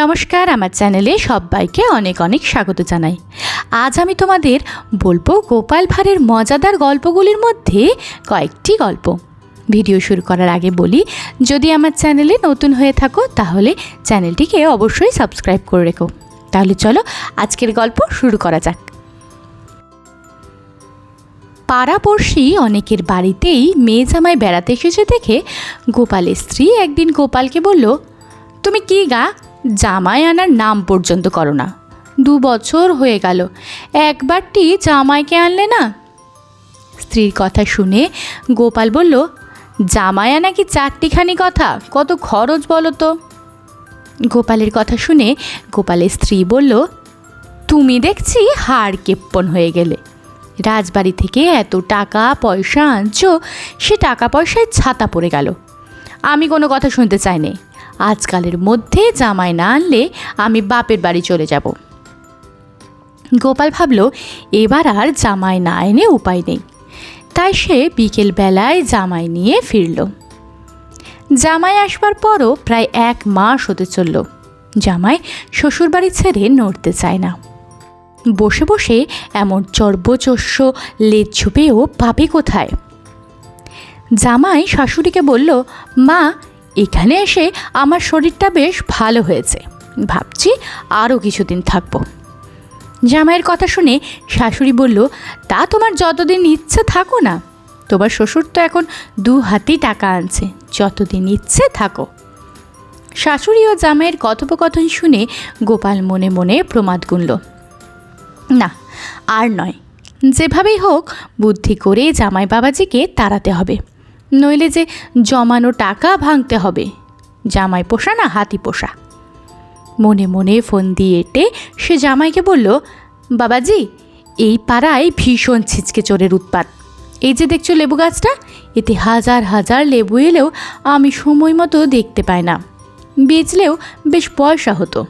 নমস্কার, আমার চ্যানেলে সবাইকে অনেক অনেক স্বাগত জানাই। আজ আমি তোমাদের বলব গোপাল ভাঁড়ের মজাদার গল্পগুলির মধ্যে কয়েকটি গল্প। ভিডিও শুরু করার আগে বলি, যদি আমার চ্যানেলে নতুন হয়ে থাকো, তাহলে চ্যানেলটিকে অবশ্যই সাবস্ক্রাইব করে রেখো। তাহলে চলো আজকের গল্প শুরু করা যাক। পাড়াপড়শি অনেকের বাড়িতেই মেয়ে জামাই বেড়াতে এসেছে দেখে গোপালের স্ত্রী একদিন গোপালকে বলল, তুমি কি গা? জামাই আনার নাম পর্যন্ত করো না। দু বছর হয়ে গেল একবারটি জামাইকে আনলে না? স্ত্রীর কথা শুনে গোপাল বলল, জামাই আনা কি চারটিখানি কথা? কত খরচ বলো তো? গোপালের কথা শুনে গোপালের স্ত্রী বলল, তুমি দেখছি হাড় কেপ্পন হয়ে গেলে। রাজবাড়ি থেকে এত টাকা পয়সা আনছো, সে টাকা পয়সায় ছাতা পড়ে গেল। আমি কোনো কথা শুনতে চাই নে আজকালের মধ্যে জামাই না আনলে আমি বাপের বাড়ি চলে যাব। গোপাল ভাবল, এবার আর জামাই না এনে উপায় নেই। তাই সে বিকেল বেলায় জামাই নিয়ে ফিরল। জামাই আসবার পরও প্রায় এক মাস হতে চলল। জামাই শ্বশুরবাড়ি ছেড়ে নড়তে চায় না। বসে বসে এমন চর্বচস্য লেজ ছুপেও পাবে কোথায়? জামাই শাশুড়িকে বলল, মা এখানে এসে আমার শরীরটা বেশ ভালো হয়েছে। ভাবছি আরও কিছুদিন থাকব। জামাইয়ের কথা শুনে শাশুড়ি বলল, তা তোমার যতদিন ইচ্ছে থাকো না, তোমার শ্বশুর তো এখন দু হাতেই টাকা আনছে, যতদিন ইচ্ছে থাকো। শাশুড়ি ও জামাইয়ের কথোপকথন শুনে গোপাল মনে মনে প্রমাদ গুনল, না, আর নয়। যেভাবেই হোক, বুদ্ধি করে জামাই বাবাজিকে তাড়াতে হবে। নইলে যে জমানো টাকা ভাঙতে হবে। জামাই পোষা না হাতি পোষা। মনে মনে ফোন দিয়ে এটে সে জামাইকে বলল, বাবাজি, এই পাড়ায় ভীষণ ছিচকে চোরের উৎপাত। এই যে দেখছ লেবু গাছটা, এতে হাজার হাজার লেবু এলেও আমি সময় মতো দেখতে পাই না। বেচলেও বেশ পয়সা হতো।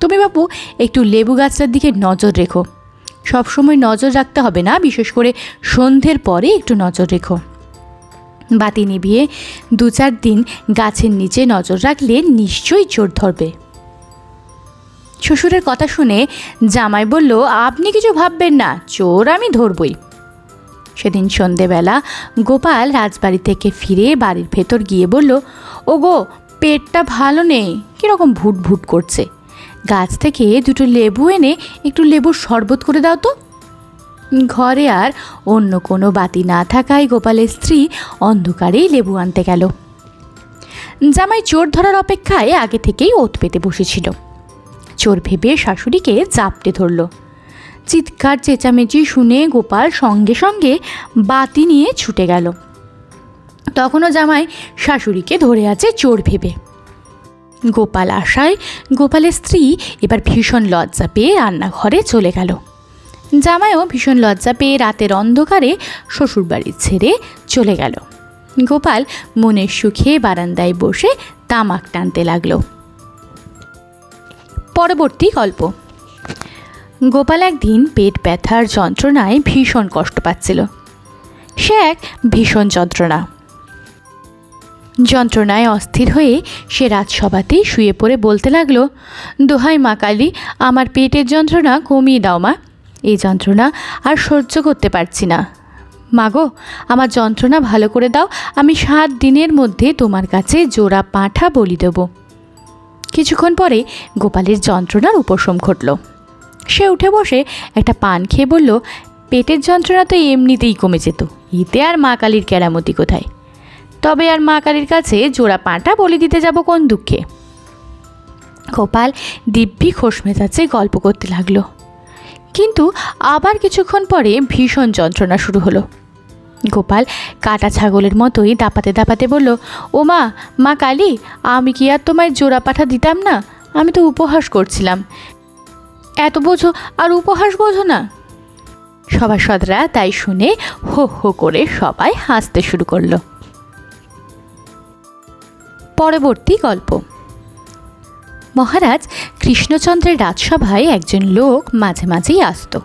তুমি বাপু, একটু লেবু গাছটার দিকে নজর রেখো। সবসময় নজর রাখতে হবে না, বিশেষ করে সন্ধ্যের পরে একটু নজর রেখো। বাতি নিভিয়ে দু চার দিন গাছের নিচে নজর রাখলে নিশ্চয়ই চোর ধরবে। শ্বশুরের কথা শুনে জামাই বলল, আপনি কিছু ভাববেন না, চোর আমি ধরবই। সেদিন সন্ধেবেলা গোপাল রাজবাড়ি থেকে ফিরে বাড়ির ভেতর গিয়ে বলল ও গো পেটটা ভালো নেই, কীরকম ভুট ভুট করছে? গাছ থেকে দুটো লেবু এনে একটু লেবুর শরবত করে দাও তো। ঘরে আর অন্য কোনো বাতি না থাকায় গোপালের স্ত্রী অন্ধকারেই লেবু আনতে গেল। জামাই চোর ধরার অপেক্ষায় আগে থেকেই ওত পেতে বসেছিল। চোর ভেবে শাশুড়িকে চাপটে ধরল। চিৎকার, চেঁচামেচি শুনে গোপাল সঙ্গে সঙ্গে বাতি নিয়ে ছুটে গেল। তখনও জামাই শাশুড়িকে ধরে আছে চোর ভেবে। গোপাল আসায় গোপালের স্ত্রী এবার ভীষণ লজ্জা পেয়ে রান্নাঘরে চলে গেল। জামাইও ভীষণ লজ্জা পেয়ে রাতের অন্ধকারে শ্বশুরবাড়ি ছেড়ে চলে গেল। গোপাল মনের সুখে বারান্দায় বসে তামাক টানতে লাগল। পরবর্তী গল্প। গোপাল একদিন পেট ব্যথার যন্ত্রণায় ভীষণ কষ্ট পাচ্ছিল। সে এক ভীষণ যন্ত্রণা। যন্ত্রণায় অস্থির হয়ে সে রাজসভাতেই শুয়ে পড়ে বলতে লাগল, দোহাই মা কালী, আমার পেটের যন্ত্রণা কমিয়ে দাও মা। এই যন্ত্রণা আর সহ্য করতে পারছি না। মাগো, আমার যন্ত্রণা ভালো করে দাও, আমি সাত দিনের মধ্যে তোমার কাছে জোড়া পাঁঠা বলি দেবো। কিছুক্ষণ পরে গোপালের যন্ত্রণার উপশম ঘটল। সে উঠে বসে একটা পান খেয়ে বলল, পেটের যন্ত্রণা তো এমনিতেই কমে যেত, এতে আর মা কালীর কেরামতি কোথায়? তবে আর মা কালীর কাছে জোড়া পাঁটা বলি দিতে যাব কোন দুঃখে? গোপাল দিব্যি খোশ মেজাজে গল্প করতে লাগল। কিন্তু আবার কিছুক্ষণ পরে ভীষণ যন্ত্রণা শুরু হলো। গোপাল কাটা ছাগলের মতোই দাপাতে দাপাতে বলল ও মা মা কালী, আমি কি আর তোমায় জোড়া পাঠা দিতাম না? আমি তো উপহাস করছিলাম। এত বোঝো, আর উপহাস বোঝো না। সভাসদরা তাই শুনে হো হো করে সবাই হাসতে শুরু করল। পরবর্তী গল্প। মহারাজ কৃষ্ণচন্দ্রের রাজসভায় একজন লোক মাঝে মাঝেই আসতো।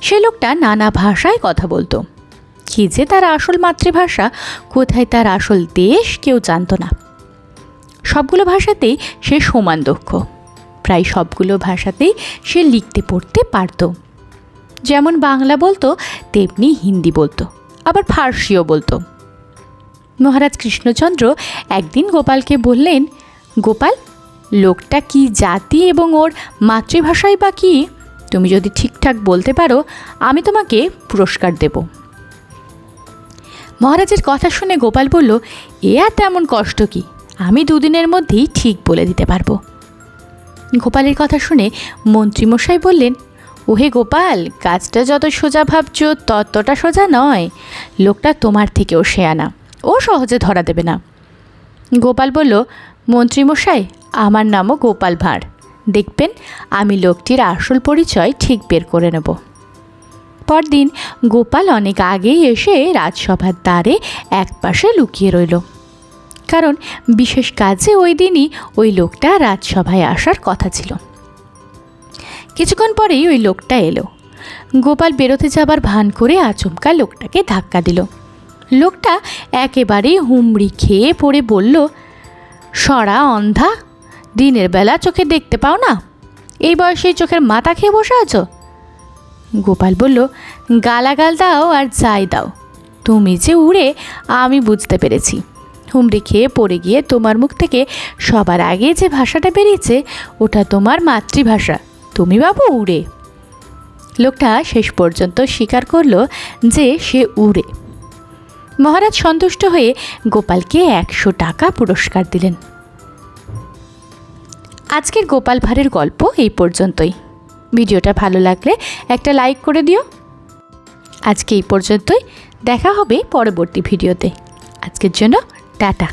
সে লোকটা নানা ভাষায় কথা বলতো। কি যে তার আসল মাতৃভাষা, কোথায় তার আসল দেশ কেউ জানতো না। সবগুলো ভাষাতেই সে সমান দক্ষ। প্রায় সবগুলো ভাষাতেই সে লিখতে পড়তে পারত। যেমন বাংলা বলতো, তেমনি হিন্দি বলতো, আবার ফার্সিও বলতো। মহারাজ কৃষ্ণচন্দ্র একদিন গোপালকে বললেন, গোপাল লোকটা কি জাতি এবং ওর মাতৃভাষাই বা কী? তুমি যদি ঠিকঠাক বলতে পারো, আমি তোমাকে পুরস্কার দেব। মহারাজের কথা শুনে গোপাল বলল, এ আর তেমন কষ্ট কি? আমি দুদিনের মধ্যেই ঠিক বলে দিতে পারব। গোপালের কথা শুনে মন্ত্রীমশাই বললেন, ওহে গোপাল, কাজটা যত সোজা ভাবছ, ততটা সোজা নয়। লোকটা তোমার থেকেও শেয়ানা ও সহজে ধরা দেবে না। গোপাল বলল, মন্ত্রীমশাই আমার নামও গোপাল ভাঁড়। দেখবেন, আমি লোকটির আসল পরিচয় ঠিক বের করে নেব। পরদিন গোপাল অনেক আগেই এসে রাজসভার দ্বারে এক পাশে লুকিয়ে রইল। কারণ বিশেষ কাজে ওই দিনই ওই লোকটা রাজসভায় আসার কথা ছিল। কিছুক্ষণ পরেই ওই লোকটা এলো। গোপাল বেরোতে যাবার ভান করে আচমকা লোকটাকে ধাক্কা দিল। লোকটা একেবারে হুমড়ি খেয়ে পড়ে বলল, সরা অন্ধা দিনের বেলা চোখে দেখতে পাও না? এই বয়সে চোখের মাথা খেয়ে বসে আছো? গোপাল বলল, গালাগাল দাও আর যাই দাও। তুমি যে উড়ে, আমি বুঝতে পেরেছি। হুমড়ি খেয়ে পড়ে গিয়ে তোমার মুখ থেকে সবার আগে যে ভাষাটা বেরিয়েছে, ওটা তোমার মাতৃভাষা। তুমি বাবু উড়ে। লোকটা শেষ পর্যন্ত স্বীকার করল যে সে উড়ে। মহারাজ সন্তুষ্ট হয়ে গোপালকে একশো টাকা পুরস্কার দিলেন। আজকের গোপাল ভাঁড়ের গল্প এই পর্যন্তই। ভিডিওটা ভালো লাগলে একটা লাইক করে দিও। আজকে এই পর্যন্তই। দেখা হবে পরবর্তী ভিডিওতে। আজকের জন্য টাটা।